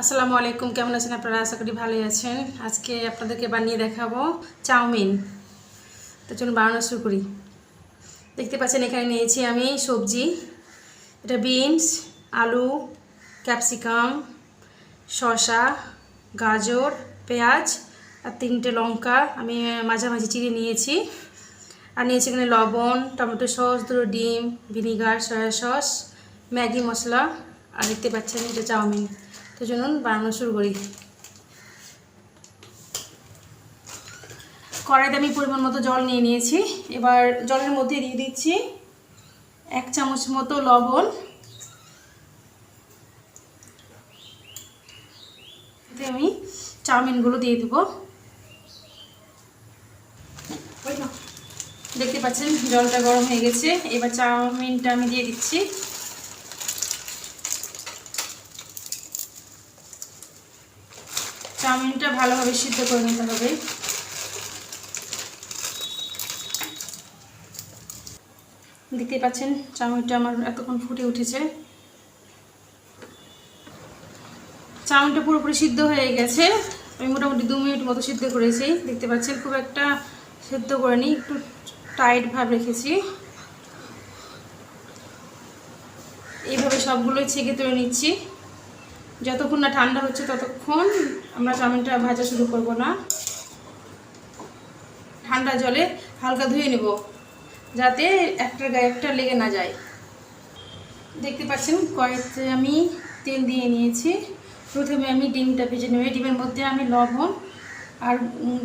আসসালামু আলাইকুম, কেমন আছেন আপনারা? আশা করি ভালোই আছেন। আজকে আপনাদেরকে বানিয়ে দেখাবো চাউমিন। তো চলুন বানানো শুরু করি। দেখতে পাচ্ছেন এখানে নিয়েছি আমি সবজি। এটা বিনস, আলু, ক্যাপসিকাম, শসা, গাজর, পেঁয়াজ আর তিনটে লঙ্কা। আমি মাঝামাঝি চিড়ে নিয়েছি। আর নিয়েছি এখানে লবণ, টমেটো সস, দুটো ডিম, vinegar, soya sauce, Maggi masala. আর দেখতে পাচ্ছেন এটা চাউমিন। তো চলুন, বানানো শুরু করি। কড়াইতে আমি পরিমাণ মতো জল নিয়ে নিয়েছি। এবার জলের মধ্যে দিয়ে দিচ্ছি এক চামচ মতো লবণ। আমি চাউমিনগুলো দিয়ে দেবো। দেখতে পাচ্ছেন, জলটা গরম হয়ে গেছে। এবার চাউমিনটা আমি দিয়ে দিচ্ছি। চাউমিনটা ভালোভাবে সিদ্ধ করে নিতে হবে। দেখতে পাচ্ছেন, চাউমিনটা আমার এতক্ষণ ফুটে উঠেছে। চাউমিনটা পুরোপুরি সিদ্ধ হয়ে গেছে। আমি মোটামুটি দু মিনিট মতো সিদ্ধ করেছি। দেখতে পাচ্ছেন, খুব একটা সিদ্ধ করে নিই একটু টাইট ভাব রেখেছি। এইভাবে সবগুলোই ছেঁকে তুলে নিচ্ছি। যতক্ষণ না ঠান্ডা হচ্ছে ততক্ষণ আমরা চাউমিনটা ভাজা শুরু করব না। ঠান্ডা জলে হালকা ধুয়ে নেব, যাতে একটার গায়ে একটা লেগে না যায়। দেখতে পাচ্ছেন কড়াইতে আমি তেল দিয়ে নিয়েছি। প্রথমে আমি ডিমটা ভেজে নেব। ডিমের মধ্যে আমি লবণ আর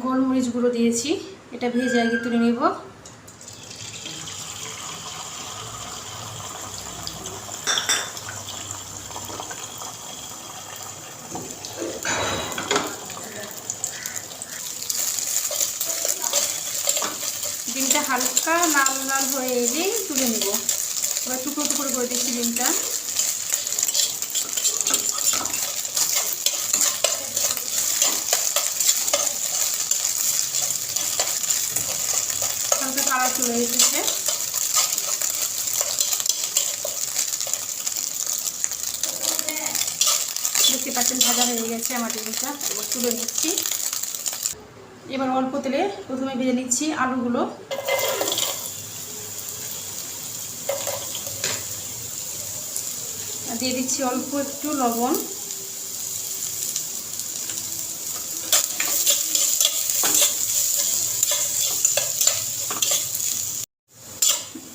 গোলমরিচ গুঁড়ো দিয়েছি। এটা ভেজে আগে তুলে নেব ডিমটা হালকা লাল লাল হয়ে এলেই তুলে নেব। এবার টুকরো টুকরো করে দিচ্ছি ডিমটা। হালকা কালার চলে এসেছে। দেখতে পাচ্ছেন ভাজা হয়ে গেছে আমার ডিমটা। এবার তুলে নিচ্ছি। এবার অল্প তেলে প্রথমে ভেজে নিচ্ছি আলুগুলো। দিয়ে দিচ্ছি অল্প একটু লবণ।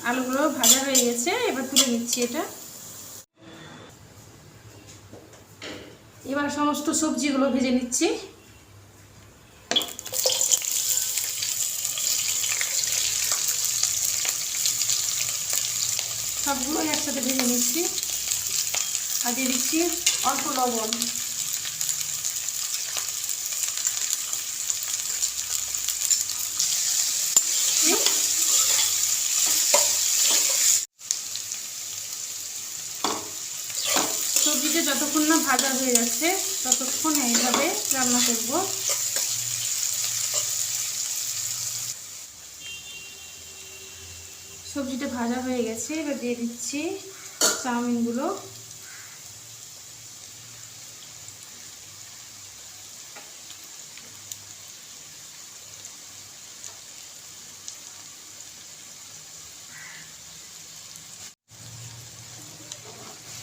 আলুগুলো ভাজা হয়ে গেছে, এবার তুলে নিচ্ছি এটা। এবার সমস্ত সবজিগুলো ভেজে নিচ্ছি। সবগুলোই একসাথে ভেজে নিচ্ছি। আর দিয়ে দিচ্ছি অল্প লবণ। সবজিটা যতক্ষণ না ভাজা হয়ে যাচ্ছে, ততক্ষণ এইভাবে রান্না করব। সবজিটা ভাজা হয়ে গেছে, এবার দিয়ে দিচ্ছি চাউমিনগুলো।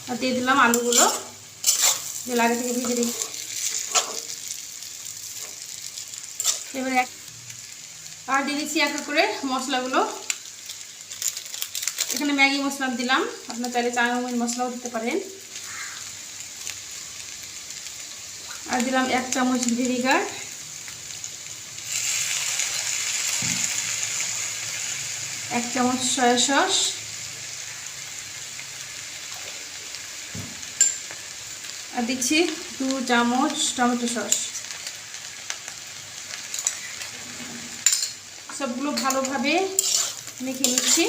আর দিয়ে দিলাম আলুগুলো যে আগে থেকে ভেজে দিই এবার এক আর দিয়ে দিচ্ছি এক করে মশলাগুলো। এখানে ম্যাগি মশলা দিলাম। আপনার চাইলে চাউমিন মশলাও দিতে পারেন। আর দিলাম এক চামচ ভিনিগার। এক চামচ সয়া সস। আর দিচ্ছি দু চামচ টমেটো সস। সবগুলো ভালোভাবে মেখে নিচ্ছি।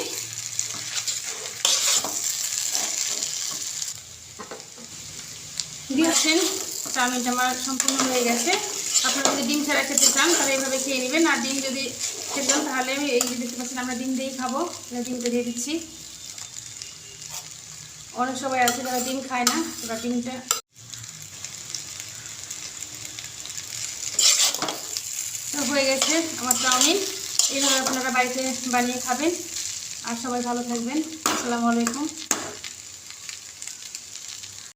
পারসেন্ট চাউমিনটা আমার সম্পূর্ণ হয়ে গেছে। আপনারা যদি ডিম ছাড়া খেতে চান, তাহলে এইভাবে খেয়ে নেবেন। আর ডিম যদি খেতে চান, তাহলে এই যে দেখতে পাচ্ছেন, আমরা ডিম দিয়েই খাব। ডিমটা দিয়ে দিচ্ছি। অনেক সবাই আছে যারা ডিম খায় না, তারা ডিমটা হয়ে গেছে আমার চাউমিন। এইভাবে আপনারা বাড়িতে বানিয়ে খাবেন। আর সবাই ভালো থাকবেন। আসসালামু আলাইকুম।